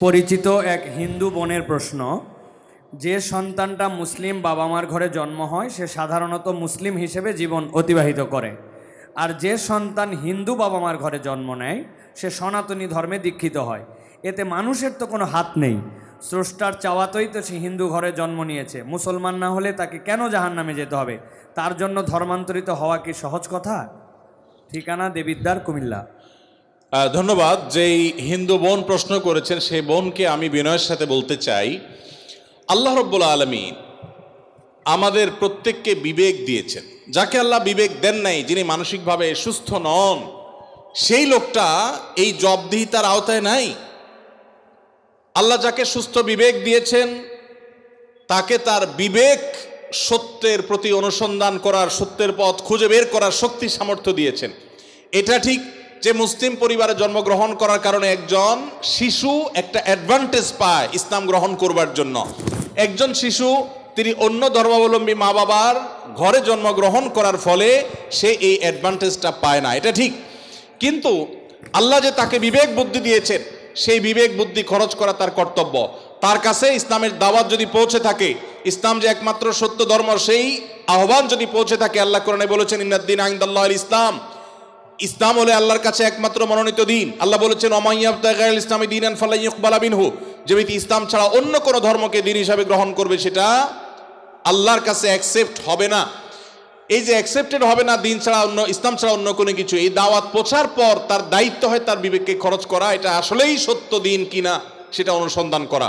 পরিচিত এক হিন্দু বোনের প্রশ্ন, যে সন্তানটা মুসলিম বাবা মার ঘরে জন্ম হয়, সে সাধারণত মুসলিম হিসেবে জীবন অতিবাহিত করে। আর যে সন্তান হিন্দু বাবা মার ঘরে জন্ম নেয়, সে সনাতনী ধর্মে দীক্ষিত হয়। এতে মানুষের তো কোনো হাত নেই। স্রষ্টার চাওয়াতেই তো সে হিন্দু ঘরে জন্ম নিয়েছে। মুসলমান না হলে তাকে কেন জাহান নামে যেতে হবে? তার জন্য ধর্মান্তরিত হওয়া কি সহজ কথা? ঠিকানা দেবিদ্দার কুমিল্লা। ধন্যবাদ। যেই হিন্দু বোন প্রশ্ন করেছেন, সেই বোনকে আমি বিনয়ের সাথে বলতে চাই। আল্লাহ রব্বুল আলমী আমাদের প্রত্যেককে বিবেক দিয়েছেন। যাকে আল্লাহ বিবেক দেন নাই, যিনি মানসিকভাবে সুস্থ নন, সেই লোকটা এই জবদিহিতার আওতায় নাই। আল্লাহ যাকে সুস্থ বিবেক দিয়েছেন, তাকে তার বিবেক সত্যের প্রতি অনুসন্ধান করার, সত্যের পথ খুঁজে বের করার শক্তি সামর্থ্য দিয়েছেন। এটা ঠিক যে মুসলিম পরিবারে জন্মগ্রহণ করার কারণে একজন শিশু একটা অ্যাডভান্টেজ পায় ইসলাম গ্রহণ করবার জন্য। একজন শিশু, তিনি অন্য ধর্মাবলম্বী মা বাবার ঘরে জন্মগ্রহণ করার ফলে সে এই অ্যাডভান্টেজটা পায় না, এটা ঠিক। কিন্তু আল্লাহ যে তাকে বিবেক বুদ্ধি দিয়েছেন, সেই বিবেক বুদ্ধি খরচ করা তার কর্তব্য। তার কাছে ইসলামের দাওয়াত যদি পৌঁছে থাকে, ইসলাম যে একমাত্র সত্য ধর্ম, সেই আহ্বান যদি পৌঁছে থাকে, আল্লাহ কোরআনে বলেছেন ইন্নাদ্দিন আইন্দাল্লাহ ইসলাম ইসলাম হলে আল্লাহর কাছে একমাত্র মনোনীত দিন। আল্লাহ বলেছেন ইসলামী দিন আন ফালাই যে ব্যক্তি ইসলাম ছাড়া অন্য কোনো ধর্মকে দিন হিসাবে গ্রহণ করবে, সেটা আল্লাহর কাছে অ্যাকসেপ্ট হবে না। এই যে অ্যাকসেপ্টেড হবে না, দিন ছাড়া অন্য, ইসলাম ছাড়া অন্য কোনো কিছু, এই দাওয়াত পৌঁছার পর তার দায়িত্ব হয় তার বিবেককে খরচ করা, এটা আসলেই সত্য দিন কিনা, সেটা অনুসন্ধান করা।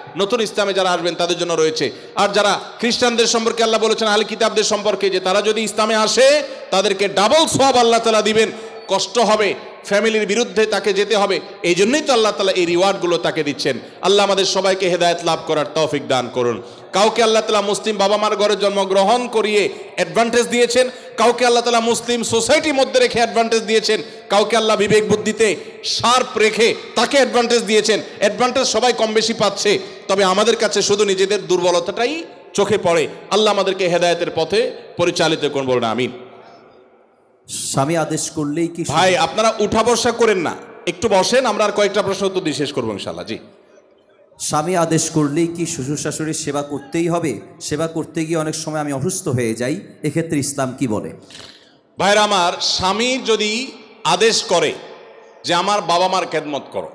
নতুন ইসলামে যারা আসবেন তাদের জন্য রয়েছে। আর যারা খ্রিস্টানদের সম্পর্কে আল্লাহ বলেছেন আল কিতাবদের সম্পর্কে, যে তারা যদি ইসলামে আসে, তাদেরকে ডাবল সব আল্লাহ তালা দিবেন। কষ্ট হবে, ফ্যামিলির বিরুদ্ধে তাকে যেতে হবে। এই জন্যই তো আল্লাহ তালা এই রিওয়ার্ডগুলো তাকে দিচ্ছেন। আল্লাহ আমাদের সবাইকে হেদায়ত লাভ করার তৌফিক দান করুন। কাউকে আল্লাহ তালা মুসলিম বাবা মার ঘরে জন্মগ্রহণ করিয়ে অ্যাডভান্টেজ দিয়েছেন, কাউকে আল্লাহ তালা মুসলিম সোসাইটির মধ্যে রেখে অ্যাডভান্টেজ দিয়েছেন কাউকে আল্লাহ বিবেক বুদ্ধিতে শার্প রেখে তাকে অ্যাডভান্টেজ দিয়েছেন। অ্যাডভান্টেজ সবাই কম বেশি পাচ্ছে। তবে আমাদের কাছে শুধু নিজেদের দুর্বলতাটাই চোখে পড়ে। আল্লাহ আমাদেরকে হেদায়তের পথে পরিচালিত করুন বলুন আমি স্বামী আদেশ করলেই কি ভাই আপনারা উঠা বসা করেন না। একটু বসেন আমরা আর কয়েকটা প্রশ্ন উত্তর দিয়ে শেষ করব ইনশাল্লাহ জি। স্বামী আদেশ করলেই কি শ্বশুর শাশুড়ির সেবা করতেই হবে? সেবা করতে গিয়ে অনেক সময় আমি অসুস্থ হয়ে যাই। এক্ষেত্রে ইসলাম কি বলে? ভাইরা আমার স্বামী যদি আদেশ করে যে আমার বাবা মার খেদমত করো।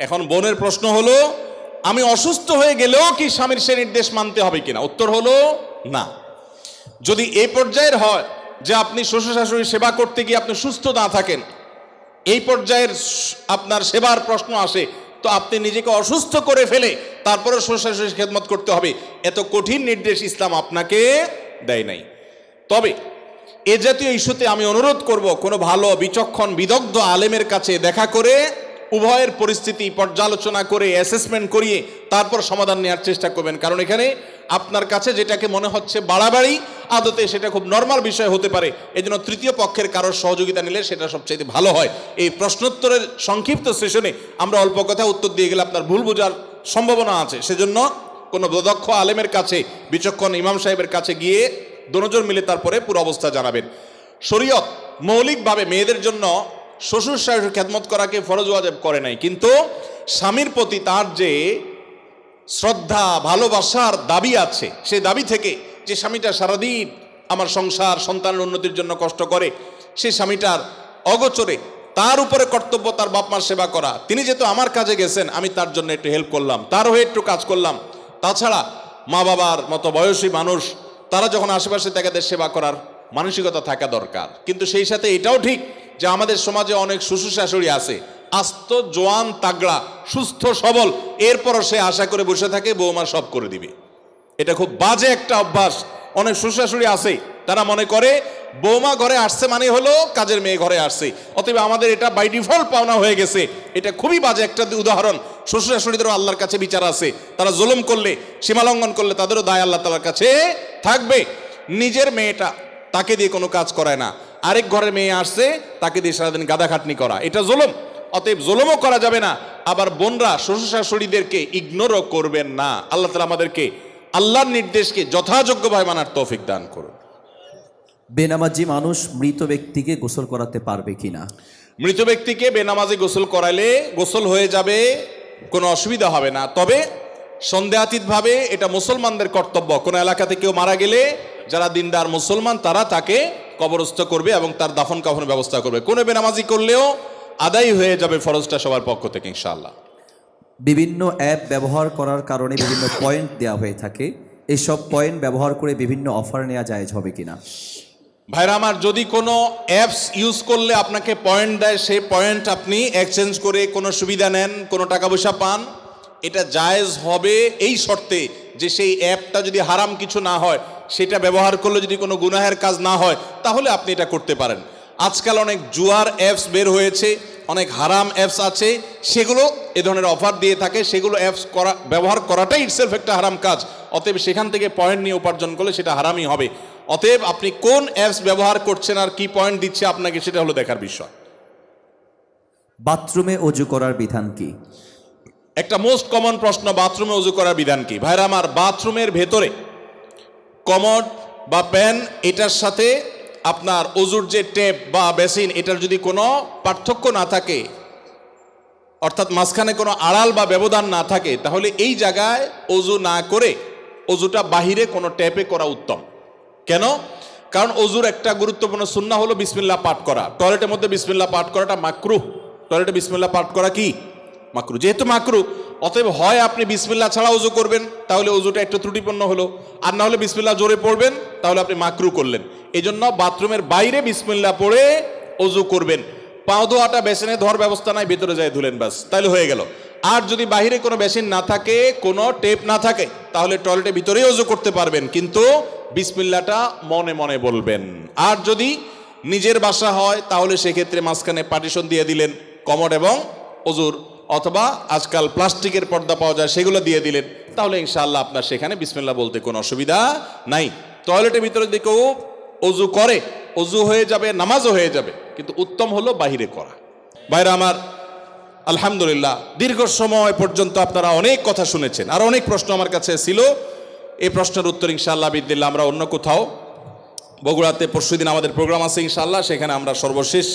এখন বোনের প্রশ্ন হলো, আমি অসুস্থ হয়ে গেলেও কি স্বামীর সে নির্দেশ মানতে হবে কিনা? উত্তর হলো, না। যদি এই পর্যায়ের হয় যে আপনি শ্বশুর শাশুড়ির সেবা করতে গিয়ে আপনি সুস্থ না থাকেন, এই পর্যায়ের আপনার সেবার প্রশ্ন আসে, তো আপনি নিজেকে অসুস্থ করে ফেলে তারপরে শ্বশুর শাশুড়ির খেদমত করতে হবে। এত কঠিন নির্দেশ ইসলাম আপনাকে দেয় নাই। তবে এ জাতীয় ইস্যুতে আমি অনুরোধ করব, কোনো ভালো, বিচক্ষণ, বিদগ্ধ আলেমের কাছে দেখা করে, উভয়ের পরিস্থিতি পর্যালোচনা করে অ্যাসেসমেন্ট করিয়ে তারপর সমাধান নেওয়ার চেষ্টা করবেন। কারণ এখানে আপনার কাছে যেটাকে মনে হচ্ছে বাড়াবাড়ি, আদতে সেটা খুব নর্মাল বিষয় হতে পারে। এই তৃতীয় পক্ষের কারোর সহযোগিতা নিলে সেটা সবচাইতে ভালো হয়। এই প্রশ্নোত্তরের সংক্ষিপ্ত সেশনে আমরা অল্প কথা উত্তর দিয়ে গেলে আপনার ভুল বোঝার সম্ভাবনা আছে। সেজন্য কোনো দক্ষ আলেমের কাছে, বিচক্ষণ ইমাম সাহেবের কাছে গিয়ে দুজন মিলে তারপরে পুরো অবস্থা জানাবেন। শরীয়ত মৌলিকভাবে মেয়েদের জন্য শ্বশুর শাশুর খেদমত করাকে ফরজ ওয়াজেব করে নাই। কিন্তু স্বামীর প্রতি তার যে শ্রদ্ধা, ভালোবাসার দাবি আছে, সেই দাবি থেকে যে স্বামীটা সারাদিন আমার সংসার, সন্তানের উন্নতির জন্য কষ্ট করে, সেই স্বামীটার অগোচরে তার উপরে কর্তব্য তার বাপ মার সেবা করা। তিনি যেহেতু আমার কাজে গেছেন, আমি তার জন্য একটু হেল্প করলাম তার হয়ে একটু কাজ করলাম। তাছাড়া মা বাবার মতো বয়সী মানুষ তারা যখন আশেপাশে তাদের সেবা করার মানসিকতা থাকা দরকার। কিন্তু সেই সাথে এটাও ঠিক যে আমাদের সমাজে অনেক শ্বশুর শাশুড়ি আছে, আস্ত, জোয়ান, তাগড়া, সুস্থ, সবল, এরপরও সে আশা করে বসে থাকে, বৌমা সব করে দিবে। এটা খুব বাজে একটা অভ্যাস। অনেক শ্বশুরাশুড়ি আছে, তারা মনে করে, বৌমা ঘরে আসছে মানে হলো কাজের মেয়ে ঘরে আসছে। অতএব আমাদের এটা বাই ডিফল্ট পাওনা হয়ে গেছে। এটা খুবই বাজে একটা উদাহরণ। শ্বশুরাশুড়িদেরও আল্লাহর কাছে বিচার আছে। তারা জুলুম করলে, সীমালঙ্ঘন করলে তাদেরও দায় আল্লাহ তালার কাছে থাকবে। নিজের মেয়েটা তাকে দিয়ে কোনো কাজ করায় না। আরেক ঘরের মেয়ে আসছে তাকে দিয়ে সারাদিন গাদা খাটনি করা। এটা জুলুম। অতএব জুলুমও করা যাবে না। আবার বোনরা শ্বশুর শাশুড়িদেরকে ইগনোরও করবেন না। আল্লাহ তালা আমাদেরকে আল্লাহর নির্দেশকে যথাযোগ্যভাবে মানার তৌফিক দান করুন। বেনামাজি মানুষ মৃত ব্যক্তিকে গোসল করাতে পারবে কিনা? মৃত ব্যক্তিকে বেনামাজি গোসল করাইলে গোসল হয়ে যাবে কোনো অসুবিধা হবে না। তবে সন্দেহাতীতভাবে এটা মুসলমানদের কর্তব্য। কোনো এলাকাতে কেউ মারা গেলে যারা দিনদার মুসলমান তারা তাকে কবরস্থ করবে এবং তার দাফন কাফনের ব্যবস্থা করবে। কোনো বেনামাজি করলেও আদায় হয়ে যাবে ফরজটা সবার পক্ষ থেকে ইনশাআল্লাহ। বিভিন্ন অ্যাপ ব্যবহার করার কারণে বিভিন্ন পয়েন্ট দেওয়া হয়ে থাকে। এইসব পয়েন্ট ব্যবহার করে বিভিন্ন অফার নেওয়া জায়েজ হবে কিনা? ভাইরা আমার যদি কোনো অ্যাপস ইউজ করলে আপনাকে পয়েন্ট দেয় সেই পয়েন্ট আপনি এক্সচেঞ্জ করে কোনো সুবিধা নেন কোনো টাকা পয়সা পান এটা জায়েজ হবে এই শর্তে যে সেই অ্যাপটা যদি হারাম কিছু না হয়, সেটা ব্যবহার করলে যদি কোনো গুনাহের কাজ না হয়, তাহলে আপনি এটা করতে পারেন। আজকাল অনেক জুয়ার অ্যাপস বের হয়েছে, অনেক হারাম অ্যাপস আছে, সেগুলো এ ধরনের অফার দিয়ে থাকে, সেগুলো অ্যাপস করা, ব্যবহার করাটাই ইটসেলফ একটা হারাম কাজ। অতএব সেখান থেকে পয়েন্ট নিয়ে উপার্জন করলে সেটা হারামই হবে। অতএব আপনি কোন অ্যাপস ব্যবহার করছেন আর কি পয়েন্ট দিচ্ছে আপনাকে সেটা হলো দেখার বিষয়। বাথরুমে অজু করার বিধান কি? একটা মোস্ট কমন প্রশ্ন বাথরুমে উজু করার বিধান কি? ভাইরা আমার বাথরুমের ভেতরে কমড বা প্যান এটার সাথে আপনার অজুর যে টেপ বা বেসিন এটার যদি কোনো পার্থক্য না থাকে, অর্থাৎ মাঝখানে কোনো আড়াল বা ব্যবধান না থাকে, তাহলে এই জায়গায় অজু না করে অজুটা বাহিরে কোনো ট্যাপে করা উত্তম। কেন? কারণ অজুর একটা গুরুত্বপূর্ণ সুন্না হলো বিসমিল্লা পাঠ করা। টয়লেটের মধ্যে বিসমিল্লা পাঠ করাটা মাকরু টয়লেটে বিসমিল্লা পাঠ করা কি? মাকরু। যেহেতু মাকরু, অতএব হয় আপনি বিসমিল্লা ছাড়া অজু করবেন, তাহলে অজুটা একটু ত্রুটিপূর্ণ হলো। আর না হলে বিসমিল্লা জোরে পড়বেন, তাহলে আপনি মাকরু করলেন। এই জন্য বাথরুমের বাইরে বিসমিল্লা পড়ে অজু করবেন। পাও ধোয়াটা বেসিনে ধোয়ার ব্যবস্থা নাই, ভিতরে যায় ধুলেন ব্যাস তাহলে হয়ে গেল। আর যদি বাইরে কোনো বেসিন না থাকে, কোনো টেপ না থাকে, তাহলে টয়লেটের ভিতরেই অজু করতে পারবেন, কিন্তু বিসমিল্লাটা মনে মনে বলবেন। আর যদি নিজের বাসা হয়, তাহলে সেক্ষেত্রে মাঝখানে পার্টিশন দিয়ে দিলেন, কমড এবং অজুর অথবা আজকাল প্লাস্টিকের পর্দা পাওয়া যায়, সেগুলো দিয়ে দিলেন। তাহলে ইনশাআল্লাহ আপনার সেখানে বিসমিল্লা বলতে কোনো অসুবিধা নাই। টয়লেটের ভিতরে যদি কেউ অজু করে, অজু হয়ে যাবে, নামাজও হয়ে যাবে, কিন্তু উত্তম হলো বাহিরে করা। বাইরে আমার, আলহামদুলিল্লাহ, দীর্ঘ সময় পর্যন্ত আপনারা অনেক কথা শুনেছেন, আর অনেক প্রশ্ন আমার কাছে ছিল। এই প্রশ্নের উত্তর ইনশাআল্লাহ বিদিল্লা আমরা অন্য কোথাও। বগুড়াতে পরশুদিন আমাদের প্রোগ্রাম আছে ইনশাআল্লাহ, সেখানে আমরা সর্বশেষ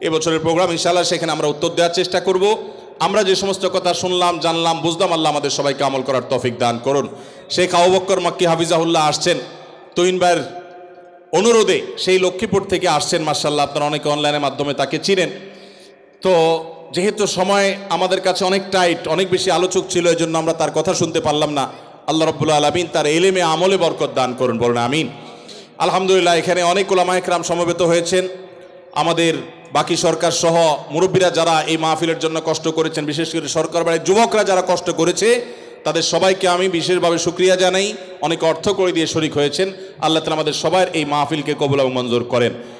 এবছরের প্রোগ্রাম, ইনশাআল্লাহ সেখানে আমরা উত্তর দেওয়ার চেষ্টা করব। আমরা যে সমস্ত কথা শুনলাম, জানলাম, বুঝলাম, আল্লাহ আমাদের সবাইকে আমল করার তফিক দান করুন। শেখ আবু মাক্কি হাফিজাহুল্লাহ আসছেন। তৈন ভাইয়ের অনুরোধে সেই লক্ষ্মীপুর থেকে আসছেন মার্শাল্লাহ আপনারা অনেকে অনলাইনের মাধ্যমে তাকে চিনেন। তো যেহেতু সময় আমাদের কাছে অনেক টাইট, অনেক বেশি আলোচক ছিল এই জন্য আমরা তার কথা শুনতে পারলাম না। আল্লাহ রব্বুল্লা আলমিন তার এলেমে, আমলে বরকত দান করুন, বলুন আমিন। আলহামদুলিল্লাহ, এখানে অনেক ওলামায়করাম সমবেত হয়েছেন। আমাদের বাকি সরকার সহ মুরব্বীরা যারা এই মাহফিলের জন্য কষ্ট করেছেন, বিশেষ করে সরকার বাড়ির যুবকরা যারা কষ্ট করেছে, তাদের সবাইকে আমি বিশেষভাবে সুক্রিয়া জানাই। অনেক অর্থ করে দিয়ে শরিক হয়েছেন। আল্লাহ তালা আমাদের সবার এই মাহফিলকে কবুল এবং মঞ্জুর করেন।